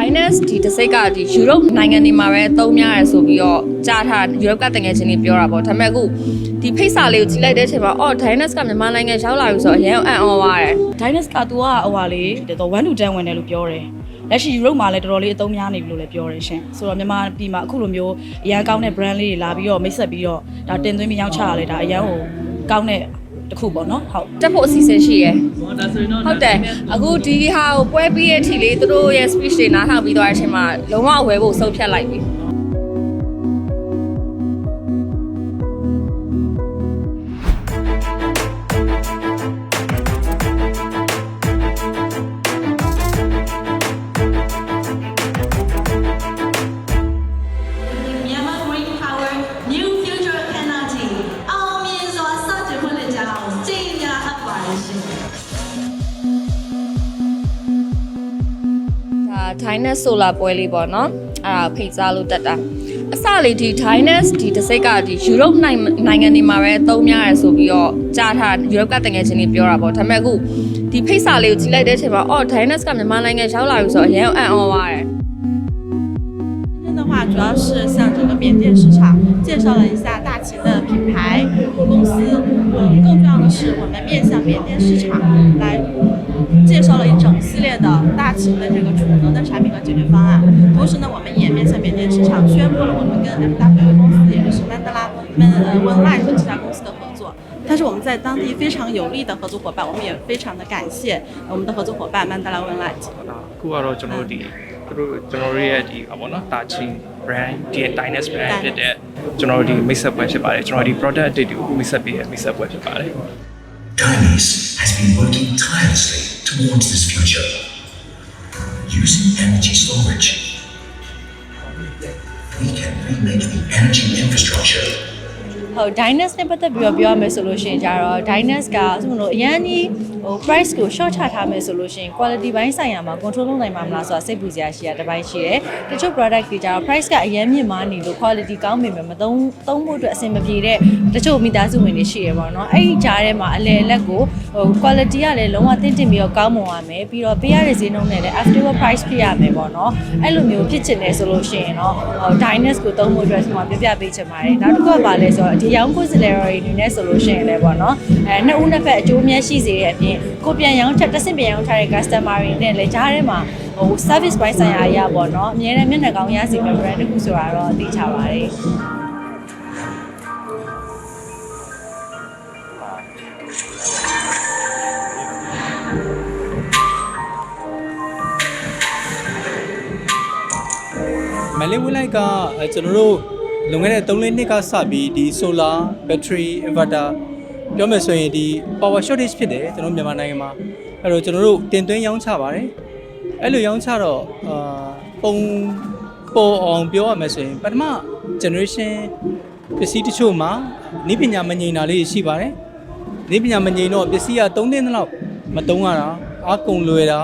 Diners ဒီတစ်စိတ်ကဒီယူရိုပနိုင်ငံတွေမှာပဲအသုံးများရဆိုပြီးတော့ကြားထားယူရိုပကတငယ်ချင်းတွေပြောတာပေါ့ဒါပေမဲ့အခုဒီဖိတ်စာလေးကိုကြည့်လိုက်တဲ့အချိန်မှာအော် Diners ကမြန်မာနိုင်ငံရောက်လာပြီဆိုတော့အရင်အံ့ဩသွားတယ် Dynus ကသူကဟိုဟာလေတော်1 to 10ဝင်တယ်လို့ပြောတယ်လက်ရှိ Europe မှာလည်းတော်တော်လေးအသုံးများနေပြီလို့လည်းပြောတယ်ရှင်ဆိုတော့မြန်မာပြည်မှာအခုလိုမျိုးအရန်ကောင်းတဲ့ brand လေးတွေလာပြီးတော့မိတ်ဆက်ပြီးတော့ဒါတင်သွင်းပြီးရောင်းချရလဲဒါအရန်ကိုကောင်းတဲ့ တစ်ခုပေါ့နော်ဟုတ်တက်ဖို့အစီအစဉ်ရှိရယ်ဟုတ်တယ်အခုဒီဟာကိုပွဲပြီးတဲ့အထိလေးသူတို့ရဲ့ speech တွေနားထောင်ပြီးသွားတဲ့အချိန်မှာလုံးဝဝယ်ဖို့ဆုံးဖြတ်လိုက်ပြီ ဒါ Diners Solar ပွဲလေးပေါ့နော်အဲ့ဒါဖိတ်စားလို့တက်တာအစလေးဒီ Diners ဒီတစ်စိတ်ကဒီယူရိုပနိုင်ငံတွေမှာပဲအသုံးများရဆိုပြီးတော့ကြားထားယူရိုပကတငယ်ချင်းတွေပြောတာပေါ့ဒါပေမဲ့အခုဒီဖိတ်စာလေးကိုကြည့်လိုက်တဲ့အချိန်မှာအော် Diners ကမြန်မာနိုင်ငံရောက်လာပြီဆိုတော့အရင်အံ့ဩသွားတယ် 今天的话，主要是向整个缅甸市场介绍了一下大秦的品牌和公司。嗯，更重要的是，我们面向缅甸市场来 介绍了一整系列的大秦的这个储能的产品和解决方案。同时呢，我们也面向缅甸市场宣布了我们跟 MW 公司，也就是曼德拉曼呃温 Light 这家公司的合作。它是我们在当地非常有力的合作伙伴，我们也非常的感谢我们的合作伙伴曼德拉温 Light。 အခုကတော့ကျွန်တော်တို့ဒီသူတို့ကျွန်တော်တို့ရဲ့ဒီအပေါ့နော်တာချင်း brand ဒီ Dynus brand ဖြစ်တဲ့ကျွန်တော်တို့ဒီ mix up ပွဲဖြစ်ပါတယ်ကျွန်တော်ဒီ product အတစ်တွေကို mix up ပေးရ mix up ပွဲဖြစ်ပါတယ် Chinese Has been working tirelessly towards this future. Using energy storage, we can remake the energy infrastructure ဟုတ် Dynus နဲ့ပတ်သက်ပြီးတော့ပြောရမယ်ဆိုလို့ရှိရင်ကြတော့ Dynus ကဆိုလို့အရန်ကြီးဟို price ကို short ချထားမယ်ဆိုလို့ရှိရင် quality ဘိုင်းဆိုင်ရာမှာ control လုပ်နိုင်မှာမလားဆိုတာစိတ်ပူစရာရှိရတစ်ပိုင်းရှိတယ်။တချို့ product တွေကြတော့ price ကအရန်မြင့်မားနေလို့ quality ကောင်းပေမဲ့မသုံးသုံးဖို့အတွက်အဆင်မပြေတဲ့တချို့မိသားစုဝင်တွေရှိရပါတော့။အဲ့ဒီကြားထဲမှာအလဲအလက်ကိုဟို quality ကလည်းလုံးဝတင့်တင့်ပြီးတော့ကောင်းမွန်ရမယ်ပြီးတော့ပေးရတဲ့ဈေးနှုန်းနဲ့လည်း after price ဖြစ်ရမယ်ပေါ့နော်။အဲ့လိုမျိုးဖြစ်ချင်တယ်ဆိုလို့ရှိရင်တော့ဟို Dynus ကိုသုံးဖို့အတွက်ကျွန်မပြပြပေးချင်ပါတယ်။နောက်တစ်ခုကပါလဲဆိုတော့ဒီရောင်းကိုယ်စားလှယ်တွေအနေနဲ့ဆိုလို့ရှိရင်လည်းပေါ့နော်။အဲနှစ်ဦးနှစ်ဖက်အကျိုးအမြတ်ရှိစေတဲ့အပြင်ကိုပြန်ရောင်းချက်တစ်ဆင့်ပြန်ရောင်းထားတဲ့ customer တွေနဲ့လည်းကြားထဲမှာဟို service ဘိုင်းဆိုင်ရာအရာပေါ့နော်။အများနဲ့မျက်နှာကောင်းရစီမဲ့ brand တစ်ခုဆိုတာတော့သိချပါတယ်။မလေးဝင်းလိုက်ကအဲကျွန်တော်တို့ လွန်ခဲ့တဲ့3လနှစ်ကစပြီးဒီ solar battery inverter ပြောမယ်ဆိုရင်ဒီ power shortage ဖြစ်တယ်ကျွန်တော်မြန်မာနိုင်ငံမှာအဲ့တော့ကျွန်တော်တို့တင်သွင်းရောင်းချပါတယ်အဲ့လိုရောင်းချတော့အာပုံပေါ်အောင်ပြောရမယ်ဆိုရင်ပထမ generation ပစ္စည်းတချို့မှာဤပညာမငြိမ်တာလေးရှိပါတယ်ဤပညာမငြိမ်တော့ပစ္စည်းက3သိန်းလောက်မတုံးရတာအားကုန်လွယ်တာ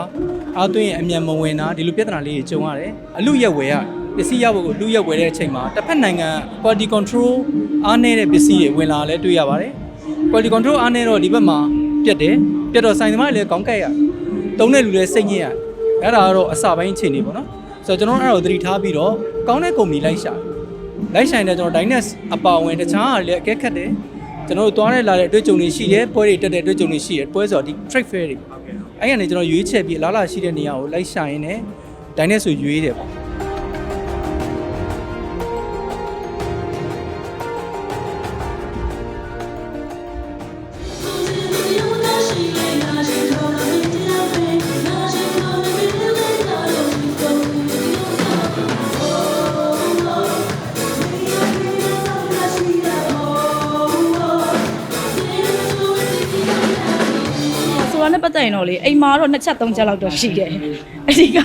အားသွင်းရင်အမြန်မဝင်တာဒီလိုပြဿနာလေးတွေကြုံရတယ်အလူရက်ဝယ်ရ ပစ္စည်းရဖို့ကိုလူရက်ဝယ်တဲ့အချိန်မှာတစ်ဖက်နိုင်ငံ quality control အားနည်းတဲ့ပစ္စည်းတွေဝင်လာလဲတွေ့ရပါတယ် quality control အားနည်းတော့ဒီဘက်မှာပြတ်တယ်ပြတ်တော့ဆိုင်သမားတွေလည်းကောင်းကက်ရတုံးတဲ့လူလည်းစိတ်ညစ်ရအဲ့ဒါကတော့အစပိုင်းအခြေအနေပေါ့နော်ဆိုတော့ကျွန်တော်အဲ့ဒါကိုသတိထားပြီးတော့ကောင်းတဲ့ကုမ္ပဏီလိုက်ရှာလိုက်ဆိုင်တဲ့ကျွန်တော် Dynex အပါဝင်တခြားဟာလည်းအကဲခတ်တယ်ကျွန်တော်တို့သွားရလာတဲ့အတွေ့အကြုံတွေရှိတယ်ပွဲတွေတက်တဲ့အတွေ့အကြုံတွေရှိတယ်ပွဲဆိုတော့ဒီ trade fair တွေအဲ့ကနေကျွန်တော်ရွေးချယ်ပြီးအလားလာရှိတဲ့နေရာကိုလိုက်ရှာရင်းနဲ့ Dynex ဆိုရွေးတယ်ပေါ့ ပတ်သက်ရင်တော့လေအိမ်မှာတော့နှစ်ချက်သုံးချက်လောက်တော့ရှိတယ်အဓိက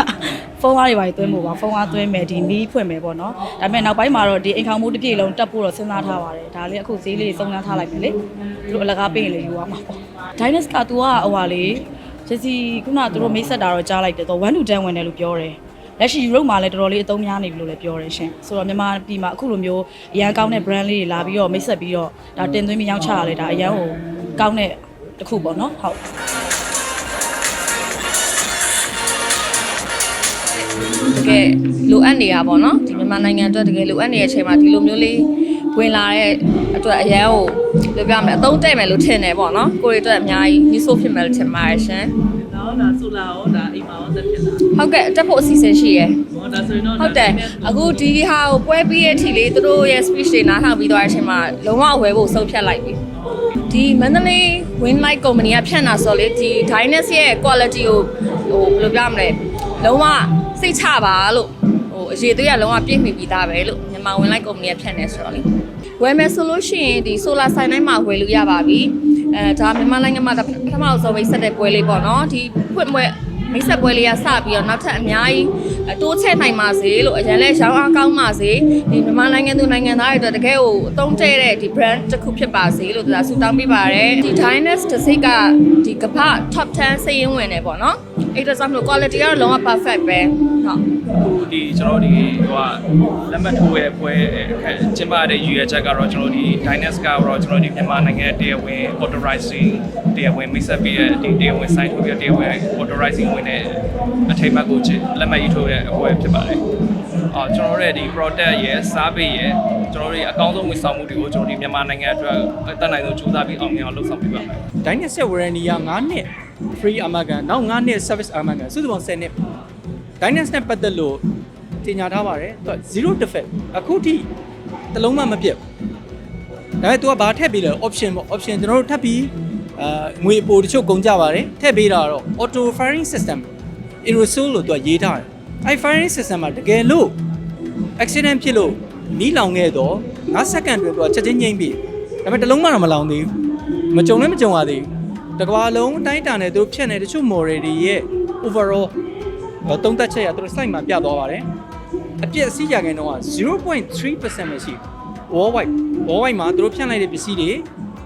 ဖုန်းကားတွေပါသွင်းဖို့ပါဖုန်းကားသွင်းမယ်ဒီမီးဖွင့်မယ်ပေါ့နော်ဒါပေမဲ့နောက်ပိုင်းမှာတော့ဒီအိမ်ခေါင်မိုးတစ်ပြေလုံးတက်ဖို့တော့စဉ်းစားထားပါတယ်ဒါလေးအခုဈေးလေးစုံစမ်းထားလိုက်မယ်လေသူတို့အလကားပေးရင်လေယူရမှာပေါ့ Dynus က तू ကဟိုဟာလေဂျစီခုနကသူတို့မိတ်ဆက်တာတော့ကြားလိုက်တယ်တော့1 to 10ဝင်တယ်လို့ပြောတယ်လက်ရှိ Europe မှာလည်းတော်တော်လေးအသုံးများနေပြီလို့လည်းပြောတယ်ရှင်ဆိုတော့မြန်မာပြည်မှာအခုလိုမျိုးအရန်ကောင်းတဲ့ brand လေးတွေလာပြီးတော့မိတ်ဆက်ပြီးတော့ဒါတင်သွင်းပြီးရောင်းချရလဲဒါအရန်ကိုကောင်းတဲ့တစ်ခုပေါ့နော်ဟုတ် တကယ်လိုအပ်နေတာပေါ့နော်ဒီမြန်မာနိုင်ငံအတွက်တကယ်လိုအပ်နေတဲ့အချိန်မှာဒီလိုမျိုးလေးဝင်လာတဲ့အတွက်အရန်ကိုပြောပြမယ်အသုံးတဲ့မယ်လို့ထင်တယ်ပေါ့နော်ကိုရီအတွက်အများကြီးညှိဆိုးဖြစ်မယ်လို့ထင်ပါတယ်ရှင်တော့ဒါဆိုလာရောဒါအိမ်မှာရောတက်ဖြစ်တာဟုတ်ကဲ့တက်ဖို့အစီအစဉ်ရှိရယ်ဟောဒါဆိုရင်တော့ဟုတ်တယ်အခုဒီဟာကိုပွဲပြီးရဲ့အထိလေးသူတို့ရဲ့ speech တွေနားထောင်ပြီးသွားတဲ့အချိန်မှာလုံးဝဝယ်ဖို့ဆုံးဖြတ်လိုက်ပြီဒီမန္တလေး win light company ကဖြန့်တာဆိုလေဒီ Dynasty ရဲ့ quality ကိုဟိုဘယ်လိုပြောမလဲလုံးဝ စိတ်ချပါလို့ဟိုအရေးသေးရလုံးဝပြည့်မီပြီးသားပဲလို့မြန်မာ win light company ကဖြန့်နေဆိုတော့လေဝယ်မယ်ဆိုလို့ရှိရင်ဒီ solar sign တိုင်းမှာဝယ်လို့ရပါပြီအဲဒါမြန်မာနိုင်ငံမှာဒါပထမဆုံးမိတ်ဆက်တဲ့ပွဲလေးပေါ့နော်ဒီဖွင့်ပွဲ မိတ်ဆက်ပွဲလေးကစပြီးတော့နောက်ထပ်အများကြီးအတိုးချဲ့နိုင်ပါစေလို့အရင်လဲရောင်းအားကောင်းပါစေဒီမြန်မာနိုင်ငံသူနိုင်ငံသားတွေအတွက်တကယ်ကိုအသုံးတဲ့တဲ့ဒီ brand တစ်ခုဖြစ်ပါစေလို့ဒါဆုတောင်းပေးပါရယ်ဒီ Dynast တစ်စိတ်ကဒီကမ္ဘာ top 10စိတ်ရင်းဝင်နေပေါ့နော်အဲ့ဒါကြောင့်မလို့ quality ကတော့လုံးဝ perfect ပဲဟုတ်အခု ဒီကျွန်တော်ဒီဟိုကလက်မှတ်ထိုးရဲ့ပွဲအခက်ကျင်းပတဲ့ရည်ရွယ်ချက်ကတော့ကျွန်တော်ဒီ Dynast ကတော့ကျွန်တော်ဒီမြန်မာနိုင်ငံရဲ့တရားဝင် authorizing တရားဝင်မိတ်ဆက်ပေးတဲ့ဒီတရားဝင် site ထိုးရတရားဝင် authorizing ဝင်တဲ့အထိမ်းအမှတ်ကိုလက်မှတ်ရေးထိုးတဲ့အပွဲဖြစ်ပါတယ်။အော်ကျွန်တော်တို့ရဲ့ဒီ product ရဲ့ service ရဲ့ကျွန်တော်တို့ရဲ့အကောင်းဆုံးဝန်ဆောင်မှုတွေကိုကျွန်တော်ဒီမြန်မာနိုင်ငံအတွက်အသက်နိုင်ဆုံးကြိုးစားပြီးအောင်မြင်အောင်လုပ်ဆောင်ပေးပါမယ်။ Dynasty warranty က9နှစ် free amagan နောက်9နှစ် service amagan စုစုပေါင်း10နှစ် Dynasty နဲ့ပတ်သက်လို့ တင်ညာထားပါတယ်သူက zero defect အခုထိတလုံးမှမပြတ်ဘူးဒါပေမဲ့ तू ကဘာထည့်ပေးလဲ option ပေါ့ option ကျွန်တော်တို့ထပ်ပြီးအာငွေအပိုတချို့ကုန်ကြပါတယ်ထည့်ပေးတာတော့ auto firing system aerosol လို့သူကရေးထားတယ်အဲ firing system မှာတကယ်လို့ accident ဖြစ်လို့နီးလောင်ခဲ့တော့9စက္ကန့်တွင်းသူကချက်ချင်းငြိမ့်ပြီဒါပေမဲ့တလုံးမှတော့မလောင်သေးဘူးမကြုံလည်းမကြုံရသေးဘူးတကွာလုံးအတိုင်းတန်နဲ့သူတို့ဖြတ်နေတချို့ model တွေရဲ့ overall တုံးသက်ချက်ရသူတို့ site မှာပြသွားပါတယ် အပြည့်အစည်းရခိုင်တော့0.3%ပဲရှိ worldwide worldwide မှာသူတို့ဖြန့်လိုက်တဲ့ပစ္စည်းတွေဥ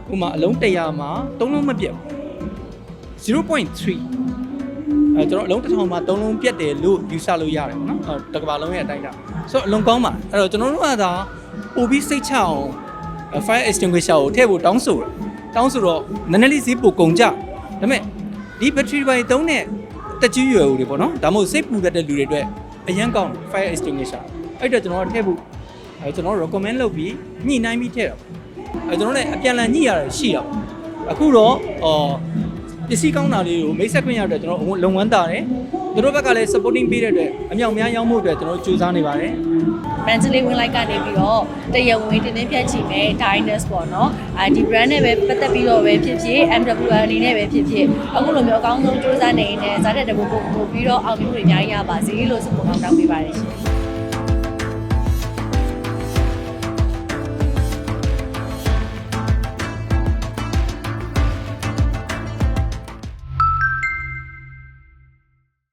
ပမာအလုံး100မှာ3လုံးမပြတ်ဘူး0.3အဲကျွန်တော်အလုံးတစ်ထောင်မှာ3လုံးပြတ်တယ်လို့ယူဆလို့ရတယ်ပေါ့နော်အဲတကဘာလုံးရဲ့အတိုင်းတာဆိုတော့အလုံးကောင်းပါအဲ့တော့ကျွန်တော်တို့ကသာပို့ပြီးစိတ်ချအောင် fire extinguisher ကိုထည့်ဖို့တောင်းဆိုတာတောင်းဆိုတော့နည်းနည်းလေးဈေးပိုကုန်ကြဒါပေမဲ့ဒီ battery ပိုင်းသုံးတဲ့တက်ကြီးရွယ်ဦးတွေပေါ့နော်ဒါမှမဟုတ်စိတ်ပူတတ်တဲ့လူတွေအတွက် အရန်ကောင်း fire extinguisher အဲ့တော့ကျွန်တော်ကထည့်ဖို့အဲကျွန်တော် recommend လုပ်ပြီးညှိနှိုင်းပြီးထည့်တာပေါ့အဲကျွန်တော်လည်းအပြန်အလှန်ညှိရတာရှိတာပေါ့အခုတော့အော် ပစ္စည်းကောင်းတာလေးကိုမိတ်ဆက်ခွင့်ရတဲ့ကျွန်တော်လုံဝမ်းတာတယ်သူတို့ဘက်ကလည်း supporting ပေးတဲ့အတွက်အမြောက်များရောင်းဖို့အတွက်ကျွန်တော်ကြိုးစားနေပါတယ်မန်ချလီဝင်လိုက်ကနေပြီးတော့တရဝင်တင်းတင်းဖြတ်ချီမဲ့ Dynast ပေါ့နော်အဲဒီ brand နဲ့ပဲပတ်သက်ပြီးတော့ပဲဖြစ်ဖြစ် MWR အနေနဲ့ပဲဖြစ်ဖြစ်အခုလိုမျိုးအကောင်းဆုံးစူးစမ်းနေနေဇာတ်တဲ့တဘူပို့ပို့ပြီးတော့အောင်မြင်မှုတွေအများကြီးရပါစေလို့ဆုမကောင်းတောင်းပေးပါတယ်ရှင်